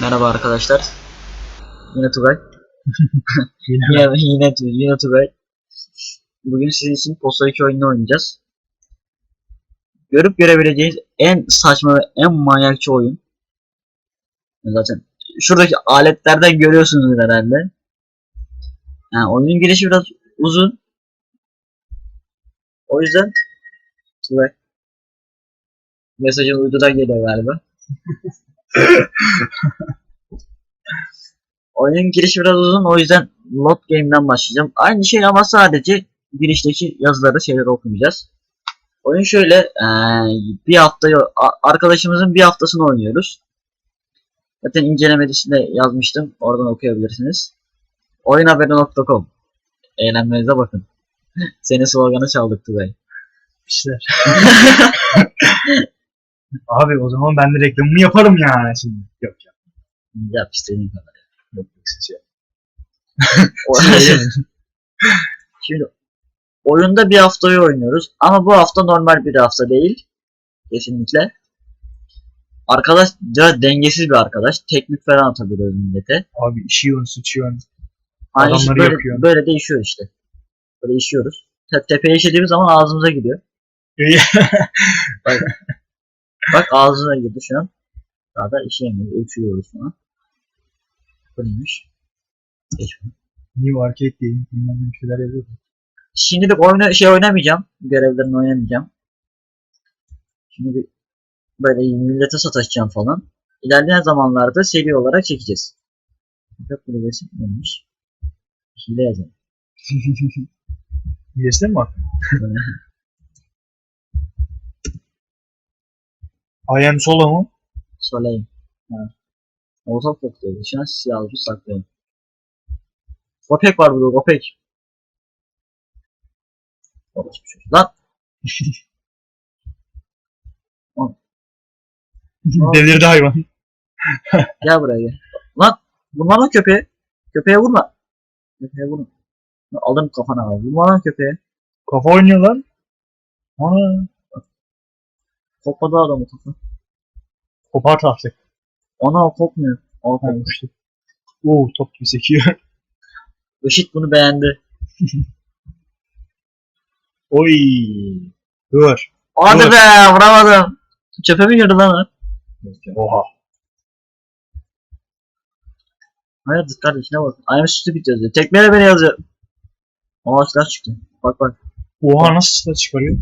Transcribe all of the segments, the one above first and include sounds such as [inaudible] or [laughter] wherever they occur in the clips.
Merhaba arkadaşlar. Yine Tugay. [laughs] yine, yine, yine Tugay. Bugün sizin için Posta 2 oyununu oynayacağız. Görüp görebileceğiniz en saçma ve en manyakçı oyun. Zaten şuradaki aletlerden görüyorsunuz herhalde. Yani oyunun girişi biraz uzun. O yüzden Tugay. Mesajın uydudan geliyor galiba. [laughs] [laughs] Oyunun girişi biraz uzun o yüzden Lot Game'den başlayacağım. Aynı şey ama sadece girişteki yazıları şeyleri okumayacağız. Oyun şöyle bir hafta arkadaşımızın bir haftasını oynuyoruz. Zaten incelemesinde yazmıştım. Oradan okuyabilirsiniz. Oyunhaberi.com Eğlenmenize bakın. [laughs] Senin sloganı çaldık Tugay. İşler. [laughs] Abi o zaman ben de reklamımı yaparım yani şimdi. Yok ya. Yap istediğin kadar. Yok yok siz ya. O- Şimdi oyunda bir haftayı oynuyoruz ama bu hafta normal bir hafta değil. Kesinlikle. Arkadaş da dengesiz bir arkadaş. Teknik falan atabiliyor millete. Abi işiyorsun sıçıyorsun. Aynı işte Adamları böyle, yakıyor. böyle değişiyor işte. Böyle işiyoruz. Te tepeye işediğimiz zaman ağzımıza gidiyor. Bak ağzına girdi şu an. Daha da işlemiyoruz. Uçuyoruz falan. Böyleymiş. Geç bunu. New Arcade Game bilmem ne bir şeyler yazıyor. Şimdilik oyna şey oynamayacağım. Görevlerini oynamayacağım. Şimdi bir böyle millete sataşacağım falan. İlerleyen zamanlarda seri olarak çekeceğiz. Yok böyle resim neymiş? Hile yazalım. [laughs] Bilirsin mi? I am solo mu? Söyleyeyim. Ha. Şu an siyah alıcı saklayayım. Kopek var burada Kopek. Orası bir şey. Lan Delirdi hayvan. [laughs] gel buraya gel. Lan vurma lan köpeğe. Köpeğe vurma. Köpeğe vurma. Alırım kafana abi. Vurma lan köpeğe. Kafa oynuyor lan. Aa, Kopladı adamı kafa. kopart artık. Ona o kopmuyor. O kopmuş. Olmuştu. Oo top gibi sekiyor. [laughs] Işit bunu beğendi. [laughs] Oy. Dur. Hadi Dur. be vuramadım. Çöpe mi girdi lan o? Oha. Hayırdır kardeşine bak. I am stupid yazıyor. Tekmeyle beni yazıyor. Aa silah çıktı. Bak bak. Oha nasıl silah çıkarıyor?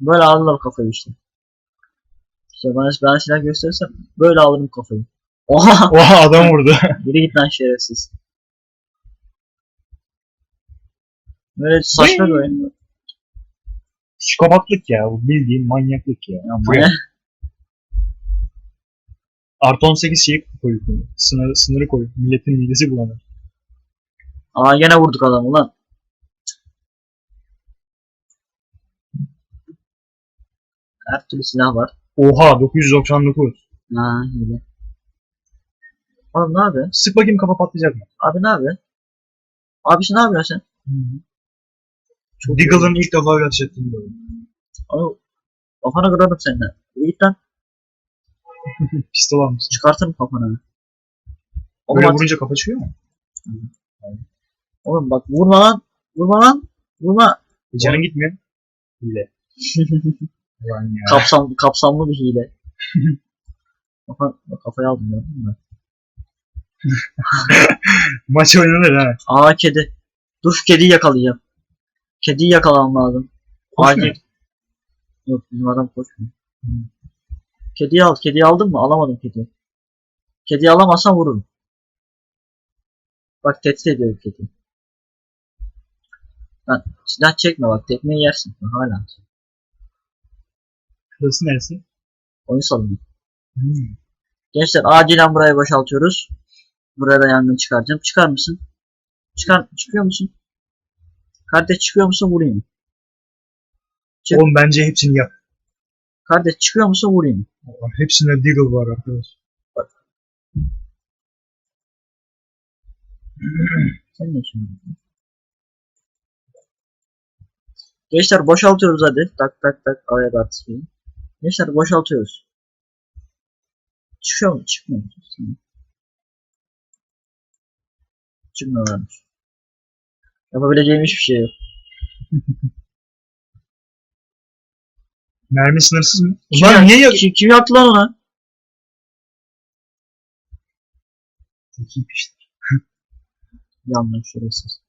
Böyle alırlar kafayı işte. İşte bana ben silah gösterirsem böyle alırım kafayı. Oha! [laughs] Oha adam vurdu. [laughs] Yürü git lan şerefsiz. Böyle saçma bir oyun. Psikopatlık ya. Bu bildiğin manyaklık ya. Ya maya- Artı 18 şey koy. Sınırı, sınırı koy. Milletin midesi bulanır. Aa gene vurduk adamı lan. Her türlü silah var. Oha 999. Ha öyle. Oğlum ne yapıyorsun? Sık bakayım kafa patlayacak mı? Abi ne yapıyorsun? Abisi ne yapıyorsun sen? Çok Deagle'ın ilk defa ateş ettiğini gördüm. Oğlum, Kafana kırarım senden. Yürü Git lan. [laughs] Pistol almışsın. Çıkartırım kafana. Oğlum, Böyle at- vurunca kafa çıkıyor mu? oğlum bak vurma lan. Vurma lan. Vurma. E, canın gitmiyor. Hile. [laughs] Kapsam, kapsamlı bir hile. [laughs] Kafa, kafayı aldım ya. [laughs] Maç oynanır ha. Aa kedi. Dur şu kediyi yakalayacağım. Kediyi yakalamam lazım. Koşmuyor. Acil. Yok bizim adam koşmuyor. Kediyi al. Kediyi aldın mı? Alamadım kediyi. Kediyi alamazsam vururum. Bak tehdit ediyor kedi. Lan silah çekme bak tekmeyi yersin. Hala. Burası neresi? Oyun salonu. Hmm. Gençler acilen burayı boşaltıyoruz. Buraya da yangın çıkaracağım. Çıkar mısın? Çıkar, çıkıyor musun? Kardeş çıkıyor musun vurayım. Çık. Oğlum bence hepsini yap. Kardeş çıkıyor musun vurayım. Hepsinde Deagle var arkadaş. [clears throat] Sen ne var? Gençler boşaltıyoruz hadi. Tak tak tak araya da atayım. Gençler boşaltıyoruz. Çıkıyor mu? Çıkmıyor mu? Çıkmıyorlarmış. Yapabileceğim hiçbir şey yok. [laughs] Mermi sınırsız mı? Kim, Ulan niye yok? kim, kim yaptı lan ona? Zeki işte. [laughs] Yanlış şerefsiz.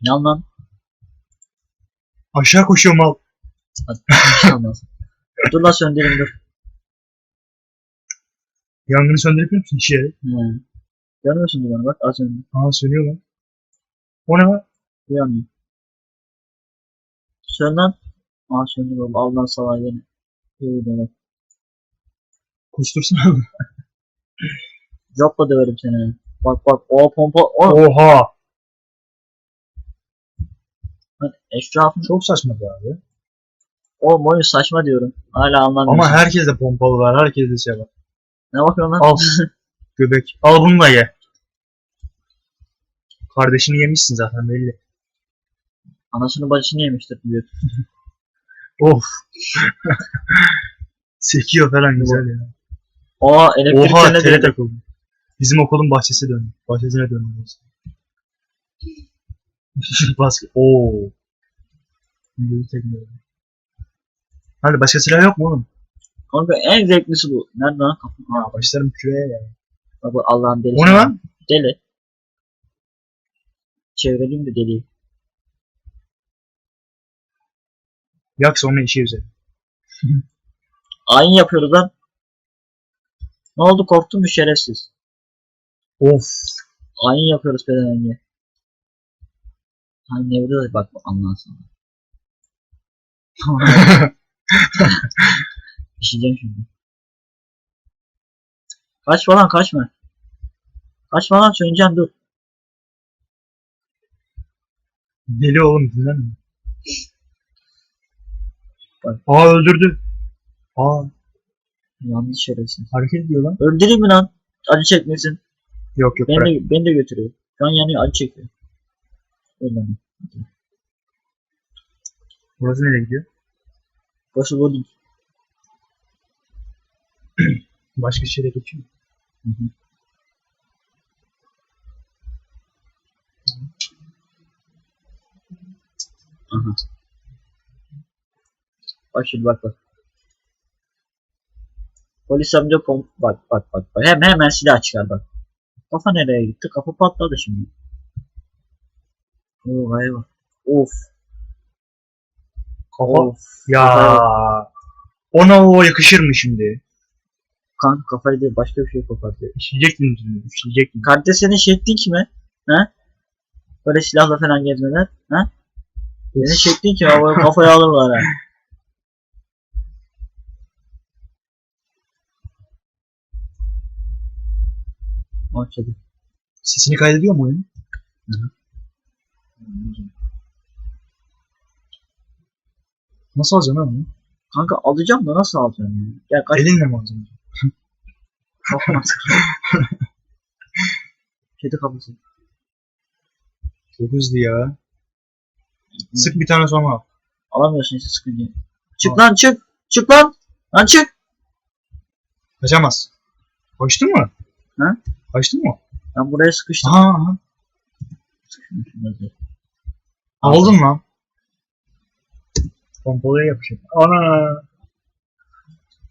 Yan lan. Aşağı koşuyor mal. Yanmaz. dur lan söndüreyim dur. Yangını söndürüp musun işe? He. Görmüyorsun dumanı bak az önce. Aa sönüyor lan. O ne lan? Uyanmıyor. Sön lan. Aa söndü baba. Al lan salağı yine. İyi de bak. Kustursana. [laughs] Jopla döverim seni. Bak bak o pompa. O. Oha. Lan Eşrafın. Çok saçma be abi. O oyun saçma diyorum. Hala anlamıyorum. Ama herkeste pompalı var. Herkeste şey var. Ne bakıyorsun lan? Al. [laughs] Göbek. Al bunu da ye. Kardeşini yemişsin zaten belli. Anasını bacısını yemiştir diyor. [laughs] Of. [laughs] Sekiyor falan güzel ya. Aa elektrik Oha tele takıldı. Bizim okulun bahçesi döndü. Bahçesine döndü. Basket. Oo. Hadi başka silah yok mu oğlum? Kanka en zevklisi bu. Nerede lan kapı? Ha, başlarım küreye ya. Bak bu Allah'ın delisi. O ne lan? Deli. Çevireyim de deliyi. Yak sonra işe üzeri. [laughs] Ayin yapıyoruz lan. Ne oldu korktun mu şerefsiz? Of. Ayin yapıyoruz pedemenge. Hani nevde de bak anlarsın. İşeceğim [laughs] şimdi. Kaçma lan kaçma. Kaçma lan söneceğim dur. Deli oğlum dinlenme. Bak. Aa öldürdü. Aa Yanlış şerefsiz. hareket ediyor lan. Öldüreyim mi lan? Acı çekmesin. Yok yok Beni bırak. de, beni de götürüyor. Şu an yanıyor acı çekiyor. Öyle mi? Burası nereye gidiyor? Burası bu değil. [clears throat] Başka şeye geçiyor. Hı hı. Aha. Bak şimdi bak bak. Polis amca pom bak bak bak bak hemen hemen silah çıkar bak. Kafa nereye gitti? Kafa patladı şimdi. Oo eyvah. Of. Kafa. Of. Ya. Ona o yakışır mı şimdi? Kanka kafayı değil başka bir şey kopartıyor. İşleyecektin şimdi. İşleyecektin. Kardeş senin şeklin kime? He? Böyle silahla falan gezmeler. He? Senin şeklin kime? Böyle kafaya alırlar ha. Sesini kaydediyor mu oyun? Nasıl alacaksın onu? Kanka alacağım da nasıl alacağım ya? Gel kaç Elinle mi alacaksın? [laughs] kafana sık. Kedi kafası. Çok hızlı ya. Sık bir tane sonra al. Alamıyorsun işte sıkınca. Çık lan çık. Çık lan. Lan çık. Kaçamaz. Kaçtı mı? Ha? Kaçtı mı? Ben buraya sıkıştım. Aha aha. Sıkıştım. Aldın lan. Pompalıya yapışır. Ana.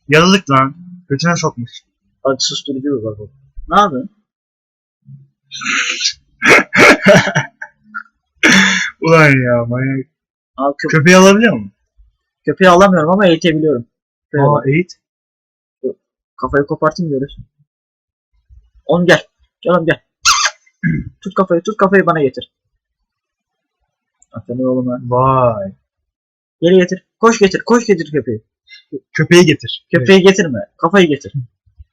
Yaladık lan. Götüne sokmuş. Hadi susturucu bir bak. o. Ne yapıyorsun? [laughs] Ulan ya manyak. Aa, kö Köpeği alabiliyor musun? köpeği alamıyorum ama eğitebiliyorum. Bak. Aa eğit. Kafayı kopartayım görürsün. Oğlum gel. Gel oğlum gel. [clears throat] tut kafayı tut kafayı bana getir. Aferin oğluma. Vay. Geri getir. Koş getir. Koş getir köpeği. Köpeği getir. Köpeği getirme. Kafayı getir.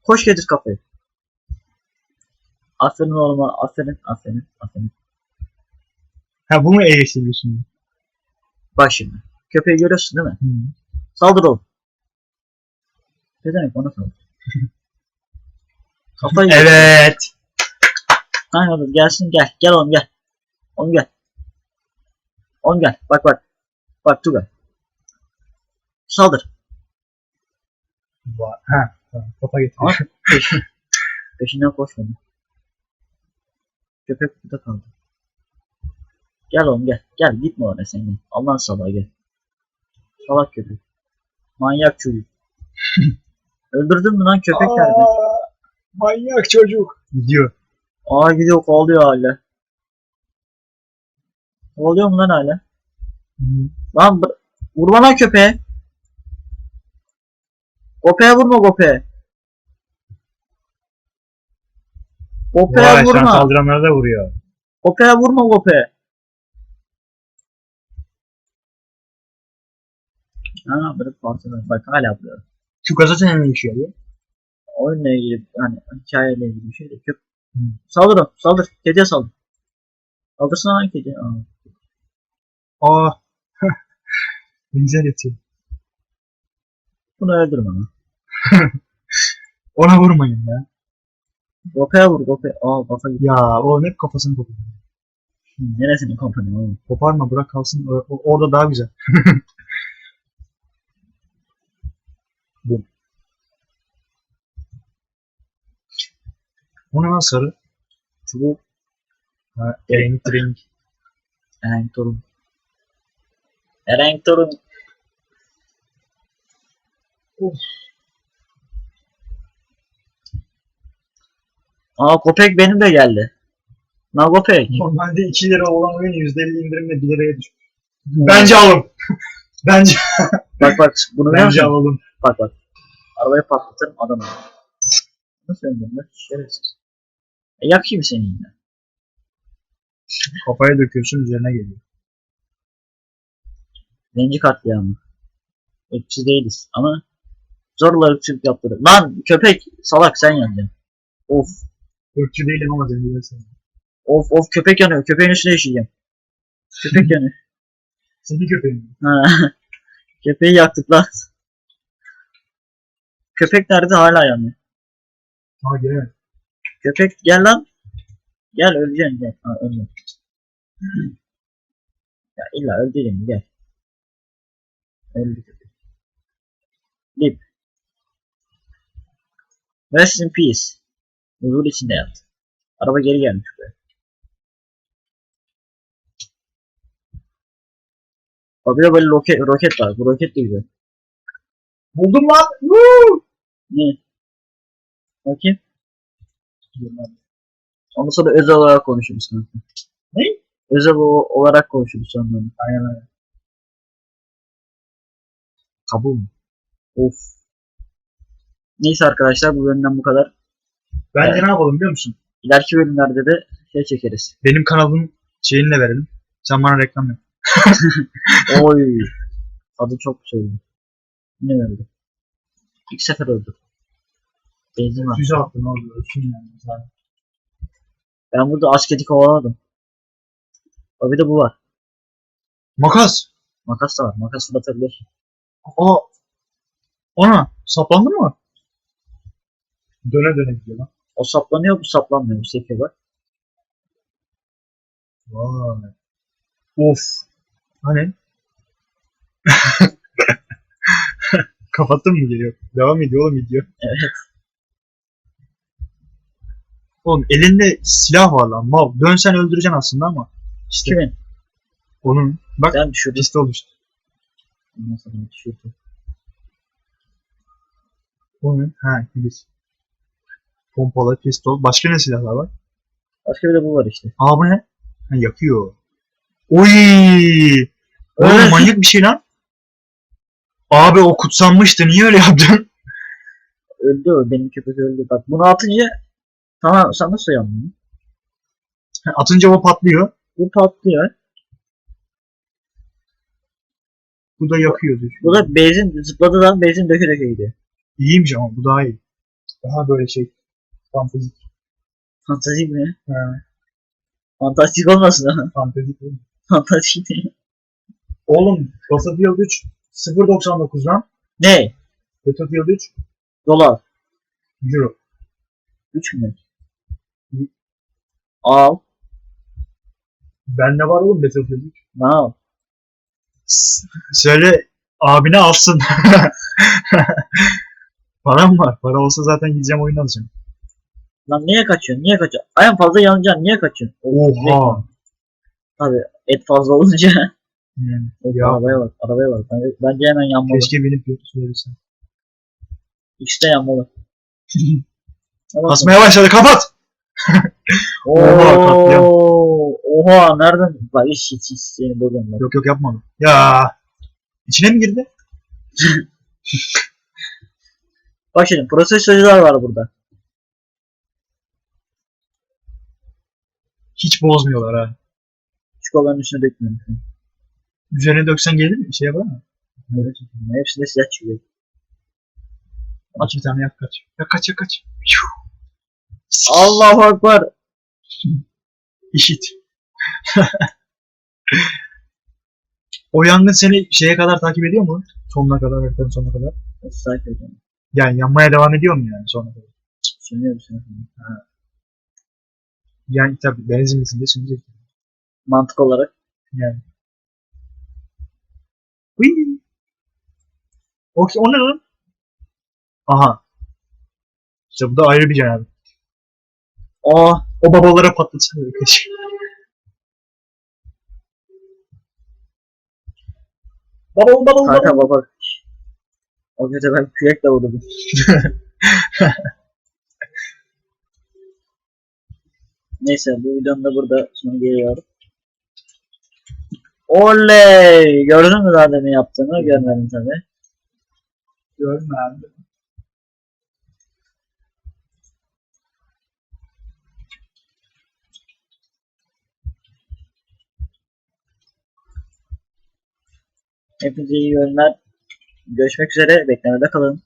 Koş getir kafayı. Aferin oğluma. Aferin. Aferin. Aferin. Ha bu mu eleştiriyorsun? Bak şimdi. Köpeği görüyorsun değil mi? Hı. Saldır oğlum. Ne demek ona saldır. [laughs] Kafayı getir. Evet. Kanka oğlum gelsin gel. Gel oğlum gel. Oğlum gel. Oğlum gel. Bak bak. Bak Tugay. Saldır. Va- Ha. Tamam. Kafa getir. Peşinden koşmadı. Köpek burada kaldı. Gel oğlum gel. Gel gitme oraya sen. Allah'ın salağı gel. Salak köpek. Manyak çocuk. [laughs] Öldürdün mü lan köpek nerede? Manyak çocuk. Gidiyor. Aa gidiyor kovalıyor hala. Kovalıyor mu lan hala? Hı. Lan bır- vurma lan köpeğe. Köpeğe vurma köpeğe. Köpeğe Vay sen vurma. saldıranlara da vuruyor. Köpeğe vurma köpeğe. Ha bırak parçalar. Bak hala vuruyor. Şu gazete ne işe yarıyor? Oyunla ilgili hani hikayeyle ilgili bir şey de. Hı. Saldır o. Saldır. Kediye saldır. Saldırsana lan kediye. Aa. Aa. [laughs] Güzel yatıyor. Bunu öldürme lan. [laughs] Ona vurmayın ya. Köpeğe vur köpeğe. Aa kafa gitti. Ya o hep kafasını koparıyor. Hı, Neresinin kompanı oğlum? Koparma bırak kalsın. O- o- orada daha güzel. [laughs] Bu. O ne lan sarı? Çubuk. Ha, renk renk. Erenk torun. Erenk torun. Of. Aa köpek benim de geldi. Na köpek. Normalde 2 lira olan oyun %50 indirimle 1 liraya düşmüş. Bence alın. [laughs] Bence [laughs] Bak bak bunu bence alalım. Bak bak. Arabayı patlatırım adamı. Nasıl öldüm lan? Şerefsiz. E yakayım seni yine. Kafaya döküyorsun üzerine geliyor. Zenci katliamı. Irkçı değiliz ama zorla ırkçılık yaptırır. Lan köpek salak sen yandın. Of Irkçı değilim ama zenciler seviyorum. of of köpek yanıyor. Köpeğin üstüne yaşayacağım. Köpek yanıyor. [laughs] Senin köpeğin. Ha. [laughs] Köpeği yaktık lan. Köpek nerede hala yanıyor. Ha gel. Köpek gel lan. Gel öleceksin gel. Ha ölme. Ya illa öldüreyim gel. Öldü köpek. Lip. Rest in peace. Huzur içinde yattı. Araba geri gelmiş buraya. Bak bir de böyle roket, roket var. Bu roket de güzel. Buldum lan. Woo! Ne? Bakayım. Ondan sonra özel olarak konuşuruz? Özel olarak konuşuruz sonra. Aynen aynen. Kabul? Of. Neyse arkadaşlar bu bölümden bu kadar. Bence ne yapalım biliyor musun? İleriki bölümlerde de şey çekeriz. Benim kanalımın şeyini de verelim. Sen bana reklam yap. [laughs] Oy. Adı çok güzel. Ne öldü? İlk sefer öldü. Benzin var. Füze attın orada. Ölsün yani. Sen- Ben burada asketi kovalamadım. Bak bir de bu var. Makas. Makas da var. Makas fırlatabilir. Aa. Ona. Saplandı mı? Döne döne gidiyor lan. O saplanıyor bu saplanmıyor. Bu sekiyor bak. Vay. Of. Hani? [laughs] Kapattın mı geliyor? Devam ediyor oğlum video. Evet. Oğlum elinde silah var lan. Mal. Dönsen öldüreceksin aslında ama. İşte Kimin? onun. Bak Sen düşürdün. pistol işte. Ondan sonra düşürdün. Onun. Ha biz. Pompalı pistol. Başka ne silahlar var? Başka bir de bu var işte. Aa bu ne? Ha, yakıyor. Oy! Oğlum manyak bir şey lan. Abi o kutsanmıştı. Niye öyle yaptın? Öldü o. Benim köpek öldü. Bak bunu atınca tamam sen nasıl yandın? Atınca o patlıyor. Bu patlıyor. Bu da yakıyor diyor. Bu da benzin zıpladı lan benzin döke döke gidiyor. İyiymiş ama bu daha iyi. Daha böyle şey. Fantastik. Fantastik mi? Ha, Fantastik olmasın ha. fantastik değil mi? Fantastik değil. Oğlum Battlefield 3 0.99 lan. Ne? Battlefield 3 Dolar. Euro. 3 mü? Al. Bende var oğlum Battlefield 3. Ne? S- Söyle Abine alsın. [laughs] Param var. Para olsa zaten gideceğim oyun alacağım. Lan niye kaçıyorsun? Niye kaçıyorsun? En fazla yanacaksın. Niye kaçıyorsun? Oha. Tabii et fazla olunca. Yani, Of, ya arabaya bak. Arabaya bak. Bence, bence hemen yanmalı. keşke binip söylesin. İkisi de yanmalı. [laughs] Kasmaya başladı. Kapat. Oha, katliam. Oha nereden? Bak iş hiç hiç seni buluyorum bak. Yok yok yapma onu. Ya. İçine mi girdi? [laughs] Bak şimdi prosesörler var burada. Hiç bozmuyorlar ha. Çikolatanın üstüne dökmüyorum. Üzerine döksen gelir mi? Şey yapar mı? Öyle çekiyorum. Hepsinde siyah çıkıyor. Aç bir tane yak kaç. Yak kaç yak kaç. Pişu. Allahu Akbar. İşit. o yangın seni şeye kadar takip ediyor mu? Sonuna kadar, haritanın sonuna kadar. Sakin ol. Yani yanmaya devam ediyor mu yani sonuna kadar? Sönüyor sönüyor. Yani tabii benzin bitince sönecek. Mantık olarak. Yani. Hıy. O, o ne lan? Aha. İşte bu da ayrı bir cenabet. Aa O babalara patlatsana arkadaş. Baba baba kanka baba. O gece ben kürekle vurdum. [laughs] Neyse bu videonun da burada sonu geliyor. Oley! Gördün mü daha demin yaptığını? Görmedim tabi. Gördün Hepinize iyi günler. Görüşmek üzere. Beklemede kalın.